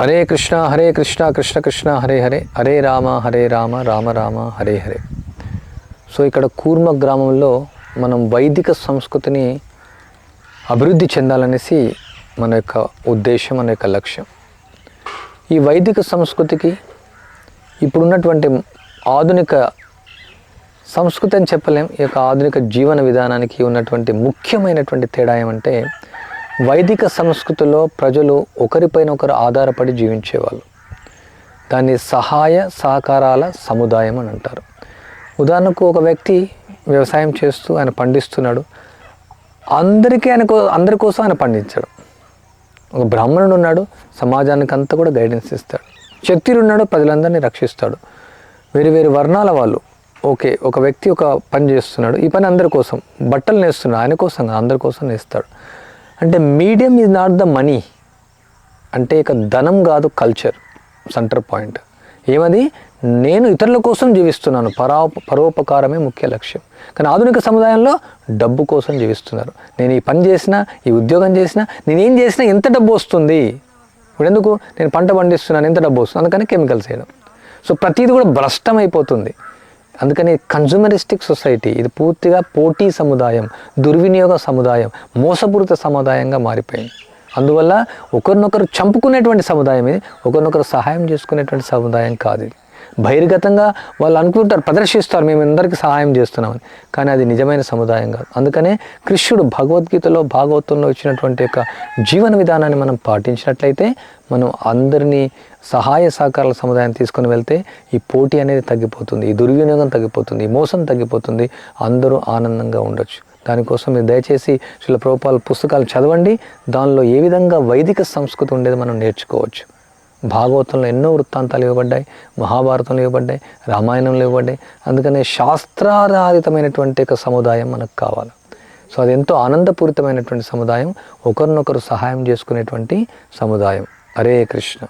Hare Krishna Hare Krishna Krishna Krishna Hare Hare. Hare Rama Hare Rama Rama Rama Hare Hare. So ఇక్కడ కూర్మ గ్రామంలో మనం వైదిక సంస్కృతిని అభివృద్ధి చెందాలనేసి మన యొక్క ఉద్దేశం మన యొక్క లక్ష్యం. ఈ వైదిక సంస్కృతికి ఇప్పుడున్నటువంటి ఆధునిక సంస్కృతి అని చెప్పలేం ఈ యొక్క ఆధునిక జీవన విధానానికి ఉన్నటువంటి ముఖ్యమైనటువంటి తేడా ఏమంటే వైదిక సంస్కృతిలో ప్రజలు ఒకరిపైన ఒకరు ఆధారపడి జీవించేవాళ్ళు. దాన్ని సహాయ సహకారాల సముదాయం అని అంటారు. ఉదాహరణకు ఒక వ్యక్తి వ్యవసాయం చేస్తూ ఆయన పండిస్తున్నాడు. అందరికీ ఆయన కో- అందరి కోసం ఆయన పండించాడు. ఒక బ్రాహ్మణుడు ఉన్నాడు సమాజానికి అంతా కూడా గైడెన్స్ ఇస్తాడు. క్షత్రియుడు ఉన్నాడు ప్రజలందరినీ రక్షిస్తాడు. వేరు వేరు వర్ణాల వాళ్ళు ఓకే ఒక వ్యక్తి ఒక పని చేస్తున్నాడు ఈ పని అందరి కోసం బట్టలు నేస్తున్నాడు ఆయన కోసం అందరి కోసం నేస్తాడు. అంటే medium is not the money అంటే ఇక ధనం కాదు కల్చర్ సెంటర్ పాయింట్ ఏమది? నేను ఇతరుల కోసం జీవిస్తున్నాను. పరా పరోపకారమే ముఖ్య లక్ష్యం. కానీ ఆధునిక సముదాయంలో డబ్బు కోసం జీవిస్తున్నారు. నేను ఈ పని చేసినా ఈ ఉద్యోగం చేసినా నేనేం చేసినా ఎంత డబ్బు వస్తుంది? ఇప్పుడు ఎందుకు నేను పంట పండిస్తున్నాను ఎంత డబ్బు వస్తుంది? అందుకని కెమికల్స్ వేయడం. సో ప్రతిదీ కూడా భ్రష్టం అయిపోతుంది. అందుకని కన్జ్యూమరిస్టిక్ సొసైటీ ఇది పూర్తిగా పోటీ సముదాయం దుర్వినియోగ సముదాయం మోసపూరిత సముదాయంగా మారిపోయింది. అందువల్ల ఒకరినొకరు చంపుకునేటువంటి సముదాయం ఇది ఒకరినొకరు సహాయం చేసుకునేటువంటి సముదాయం కాదు ఇది. బహిర్గతంగా వాళ్ళు అనుకుంటారు ప్రదర్శిస్తారు మేము అందరికీ సహాయం చేస్తున్నామని. కానీ అది నిజమైన సముదాయం కాదు. అందుకనే కృష్ణుడు భగవద్గీతలో భాగవతంలో ఇచ్చినటువంటి యొక్క జీవన విధానాన్ని మనం పాటించినట్లయితే మనం అందరినీ సహాయ సహకారాల సముదాయం తీసుకొని వెళ్తే ఈ పోటీ అనేది తగ్గిపోతుంది ఈ దుర్వినియోగం తగ్గిపోతుంది ఈ మోసం తగ్గిపోతుంది అందరూ ఆనందంగా ఉండొచ్చు. దానికోసం మీరు దయచేసి శిల ప్రభుపాల పుస్తకాలు చదవండి. దానిలో ఏ విధంగా వైదిక సంస్కృతి ఉండేది మనం నేర్చుకోవచ్చు. భాగవతంలో ఎన్నో వృత్తాంతాలు ఇవ్వబడ్డాయి మహాభారతంలో ఇవ్వబడ్డాయి రామాయణంలో ఇవ్వబడ్డాయి. అందుకనే శాస్త్రాధారితమైనటువంటి ఒక సముదాయం మనకు కావాలి. సో అది ఎంతో ఆనందపూరితమైనటువంటి సముదాయం ఒకరినొకరు సహాయం చేసుకునేటువంటి సముదాయం. హరే కృష్ణ.